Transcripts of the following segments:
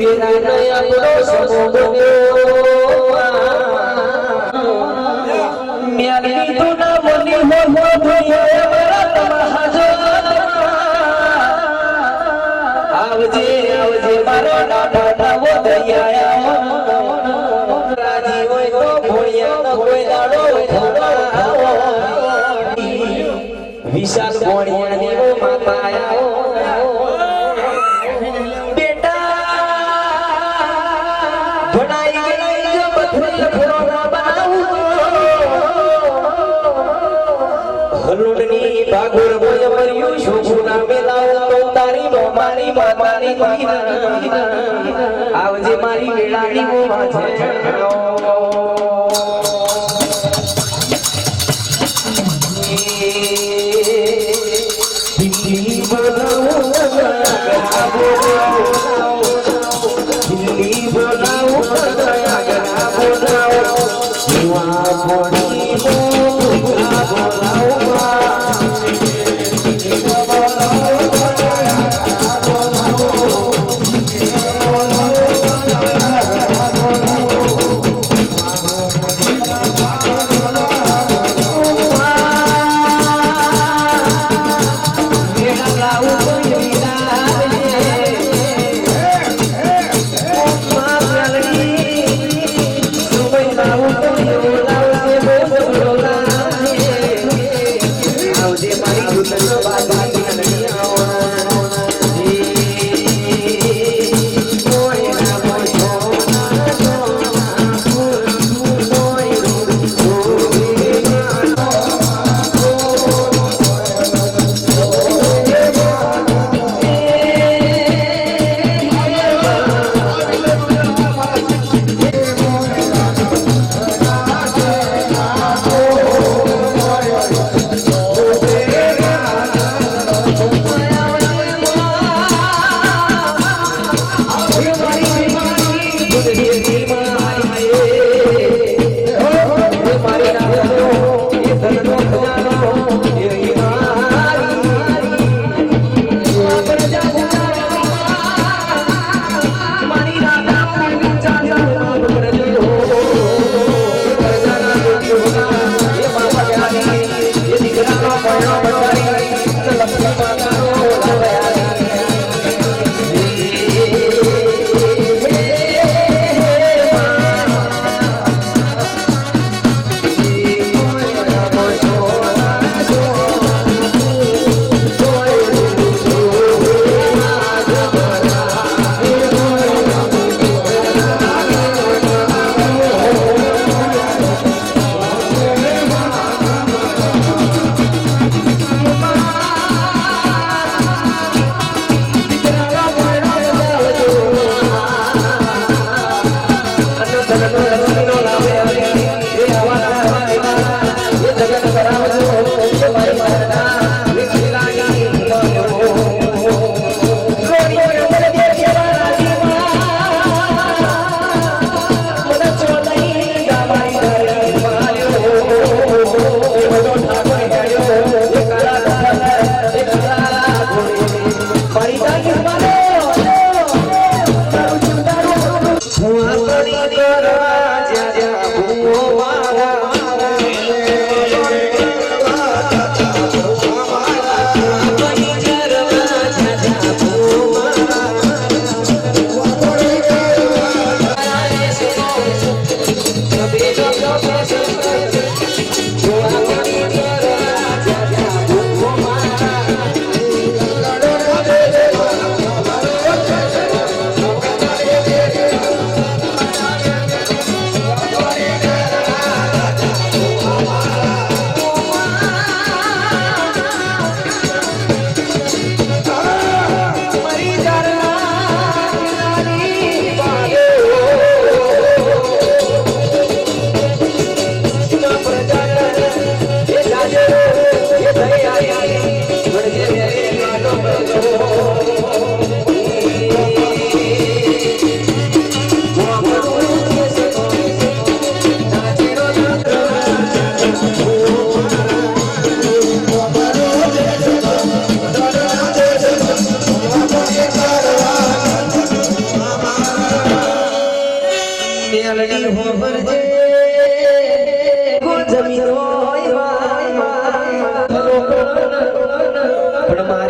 વેરાનો આપણો સમો બન્યો મ્યાલી તો ના મની હો હો ધોઈએ મારા તમારા આવજે આવજે મારો નાના નવો દયા રાજી હોય તો ભોળિયા કોઈ દાડો ભોળાવો વિશાલ ભોળિયા ભાગોળ મર્યું આવજે મારી વેળાની ઓ માથે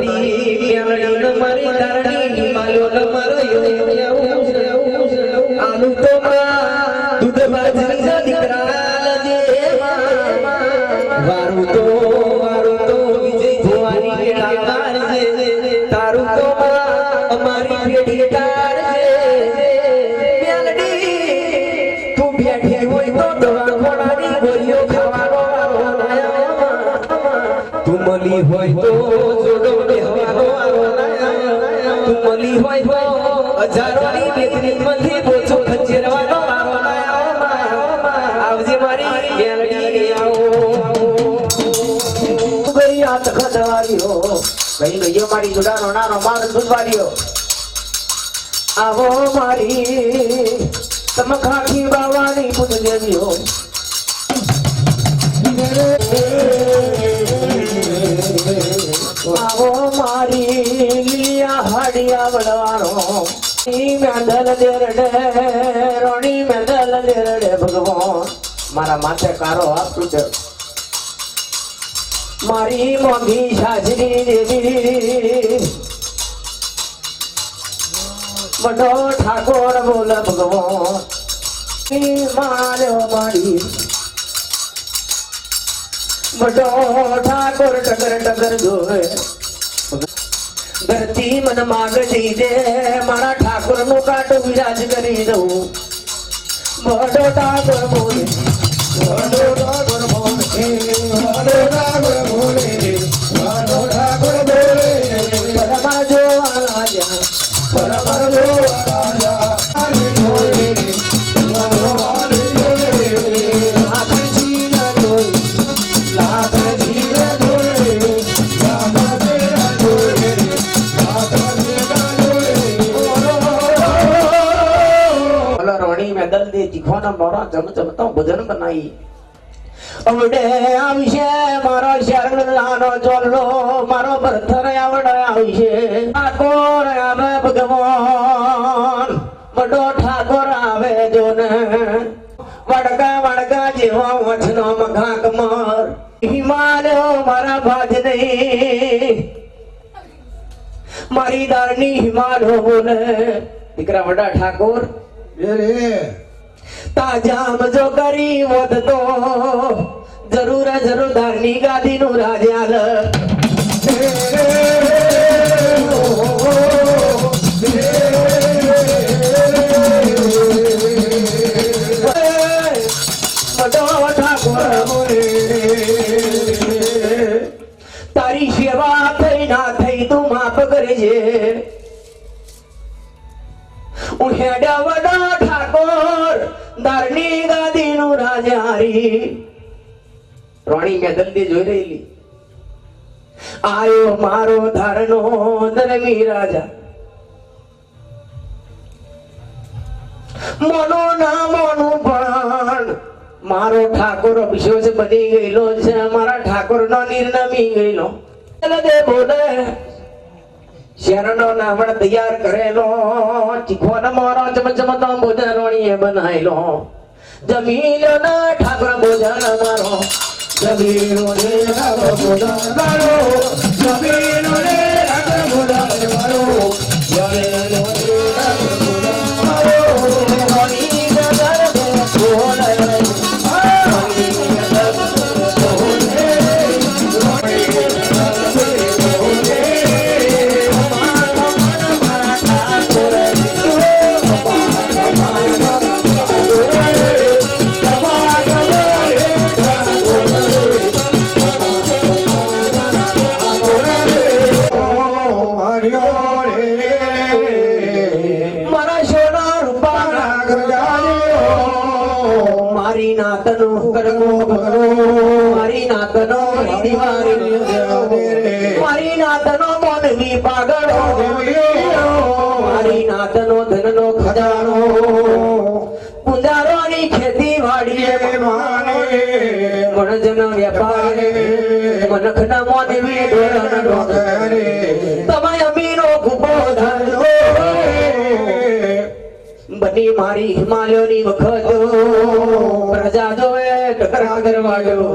મારી મેલડી મારી ધારણી માલ્યો ન આલુ તો દૂધ બાજરી ના દીકરા લજે વારું તો વારું તો વિજય જોવાની વેળા મારજે તારું તો અમારી પેઢી તારજે મેલડી તું બેઠી હોય તો દવા ખોડાની ગોળીઓ ખાવાનો તું મળી હોય તો મળી હોય તો હજારોની બેતની માંથી બોછો ખંચેરવાનો વારો ના આવજે મારી મેલડી આવો. ગઈ હાથ ખડવાર્યો ભાઈ ગયો મારી જોડાનો નાનો માર સુધવાર્યો આવો મારી તમખાખી બાવાની પૂજ દેવીઓ. આવો હાડિયા વડવાનો મેંદલ દેરડે, રોણી મેંદલ દેરડે ભગવાન. મારા માથે કારો આપતું છે મારી મોંઘી સાજરી દેવી. બડો ઠાકોર બોલ ભગવાન. માર્યો મારી. બડો ઠાકોર ટગર ટગર જોવે. ધરતી મન માગ જઈ દે મારા ઠાકોરનું કાટું વિરાજ કરી દઉં. ઠાકોર બોલે બડો ઠાકોર બોલે બડો ઠાકોર બોલે પરમા જોવાના પરમા જોવાના મોરો જમ જમતો ભોજન બનાવી અવડે આવશે મારો શરણાનો ચોલ્લો મારો ભરથર આવડે આવશે. ઠાકોર આવે ભગવાન બડો ઠાકોર આવે જો ને વડકા વડકા જેવો વચનો મઘા કમર હિમાલયો મારા ભાજ નહીં. મારી દારની હિમાલયો બોલે દીકરા વડા ઠાકોર. તાજામ જો કરી હોત તો જરૂર જરૂર ધારની ગાદી નું રાજાલ રાજારી રોણી મેં દલ્દી જોઈ રહેલી. આયો મારો ધારનો ધર્મી રાજા. મનો ના મનો પણ મારો ઠાકોર વિશ્વાસ બની ગયેલો છે. મારા ઠાકોર નો નિર્ણમી ગયેલો દે બોલે. શરણો નાવણ તૈયાર કરેલો. ચીખવાનો મારો ચમચમતો ભોજન રોણીએ બનાવેલો. જમીલો ના ઠાકોર ભોજન મારો. જમીલો ને ઠાકોર ભોજન મારો. જમીલો રે ગજાલિયો મારી નાતનો કરમો ભગરો મારી નાતનો મારી નાતનો મનની પાગળો મારી નાતનો ધનનો ખજાનો. પુંજારોની ખેતી વાડીએ મણજન વેપારે મનખના ડોરન ડોંગર બની મારી હિમાલયોની વખતો. પ્રજા જોવે ટકરાગર વાળો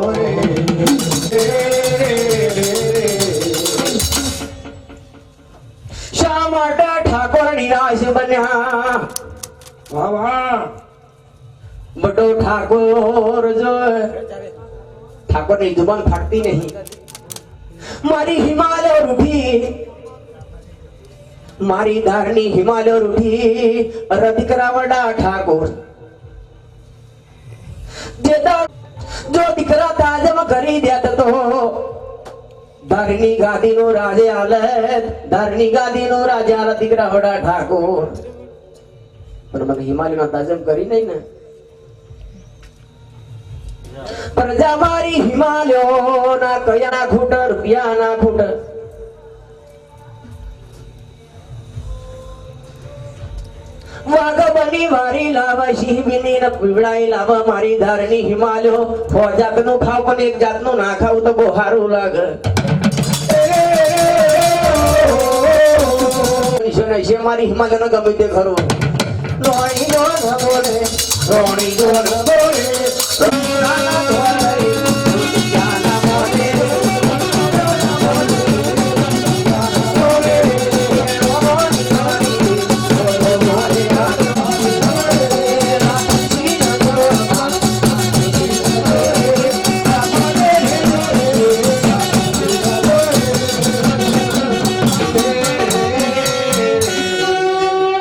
શા માટે ઠાકોર નિરાશ બન્યા? વાહ વાહ. બટો ઠાકોર જો ઠાકોરની જુબાન ફાટતી નહીં. મારી હિમાલય રૂઠી મારી ધારની હિમાલય રૂઠી રદ વડા ઠાકોર. જે દીકરા તાજમ કરી દેત તો ધારની ગાદી નો રાજે આલે ધારની ગાદી નો રાજા આલે દીકરા વડા ઠાકોર. પણ મને નો તાજમ કરી નહીં ને. પ્રજા મારી હિમાલયો ના કયા ખૂટ રૂપિયા ના ખૂટ? વાઘ બની મારી લાવા, સિંહ બની ને પીવડાઈ લાવા, મારી ધારની હિમાલયો જાતનું ખાવ, પણ એક જાતનું ના ખાવ તો બહુ સારું લાગે. મારી હિમાલય ગમે તે ખરું. રોણી જો બોલે, રોણી જો